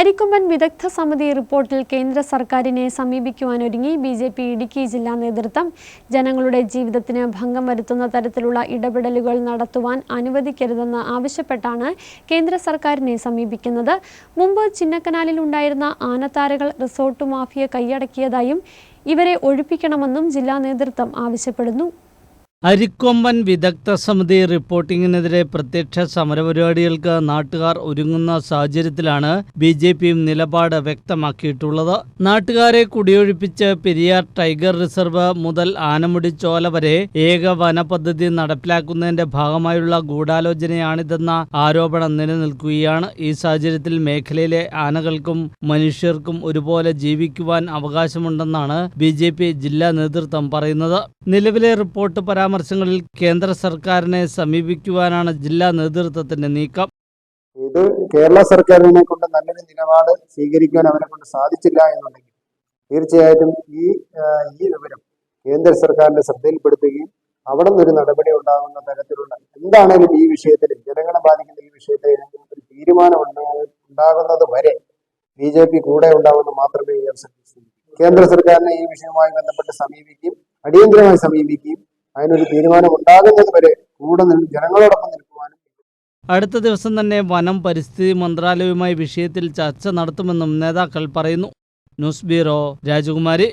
അരിക്കൊമ്പൻ വിദഗ്ധ സമിതി റിപ്പോർട്ടിൽ കേന്ദ്ര സർക്കാരിനെ സമീപിക്കുവാനൊരുങ്ങി. ബി ജെ പി ഇടുക്കി ജില്ലാ നേതൃത്വം ജനങ്ങളുടെ ജീവിതത്തിന് ഭംഗം വരുത്തുന്ന തരത്തിലുള്ള ഇടപെടലുകൾ നടത്തുവാൻ അനുവദിക്കരുതെന്ന് ആവശ്യപ്പെട്ടാണ് കേന്ദ്ര സർക്കാരിനെ സമീപിക്കുന്നത്. മുമ്പ് ചിന്നക്കനാലിൽ ഉണ്ടായിരുന്ന ആനത്താരകൾ റിസോർട്ട് മാഫിയ കൈയടക്കിയതായും ഇവരെ ഒഴിപ്പിക്കണമെന്നും ജില്ലാ നേതൃത്വം ആവശ്യപ്പെടുന്നു. അരിക്കൊമ്പൻ വിദഗ്ധ സമിതി റിപ്പോർട്ടിങ്ങിനെതിരെ പ്രത്യക്ഷ സമരപരിപാടികൾക്ക് നാട്ടുകാർ ഒരുങ്ങുന്ന സാഹചര്യത്തിലാണ് ബി ജെ പിയും നിലപാട് വ്യക്തമാക്കിയിട്ടുള്ളത്. നാട്ടുകാരെ കുടിയൊഴിപ്പിച്ച് പെരിയാർ ടൈഗർ റിസർവ് മുതൽ ആനമുടി ചോല വരെ ഏക വന പദ്ധതി നടപ്പിലാക്കുന്നതിന്റെ ഭാഗമായുള്ള ഗൂഢാലോചനയാണിതെന്ന ആരോപണം നിലനിൽക്കുകയാണ്. ഈ സാഹചര്യത്തിൽ മേഖലയിലെ ആനകൾക്കും മനുഷ്യർക്കും ഒരുപോലെ ജീവിക്കുവാൻ അവകാശമുണ്ടെന്നാണ് ബി ജില്ലാ നേതൃത്വം പറയുന്നത്. നിലവിലെ റിപ്പോർട്ട് പരാമർശങ്ങളിൽ കേന്ദ്ര സർക്കാരിനെ സമീപിക്കുവാനാണ് ജില്ലാ നേതൃത്വത്തിന്റെ നീക്കം. ഇത് കേരള സർക്കാരിനെ കൊണ്ട് നല്ലൊരു നിലപാട് സ്വീകരിക്കാൻ അവരെ കൊണ്ട് സാധിച്ചില്ല എന്നുണ്ടെങ്കിൽ തീർച്ചയായിട്ടും ഈ ഈ വിവരം കേന്ദ്ര സർക്കാരിന്റെ ശ്രദ്ധയിൽപ്പെടുത്തുകയും അവിടെ നിന്നൊരു നടപടി ഉണ്ടാകുന്ന തരത്തിലുള്ള എന്താണേലും ഈ വിഷയത്തിൽ ജനങ്ങളെ ബാധിക്കുന്ന ഈ വിഷയത്തിൽ ഒരു തീരുമാനം ഉണ്ടാ- ഉണ്ടാകുന്നത് വരെ ബി ജെ പി കൂടെ ഉണ്ടാവുമെന്ന് മാത്രമേ കേന്ദ്ര സർക്കാരിനെ ഈ വിഷയവുമായി ബന്ധപ്പെട്ട് സമീപിക്കുകയും അടിയന്തരമായി സമീപിക്കുകയും അതിനൊരു തീരുമാനം ഉണ്ടാകുന്നത് വരെ കൂടെ ജനങ്ങളോടൊപ്പം നിൽക്കുവാനും അടുത്ത ദിവസം തന്നെ വനം പരിസ്ഥിതി മന്ത്രാലയവുമായി വിഷയത്തിൽ ചർച്ച നടത്തുമെന്നും നേതാക്കൾ പറയുന്നു. ന്യൂസ് ബ്യൂറോ രാജകുമാരി.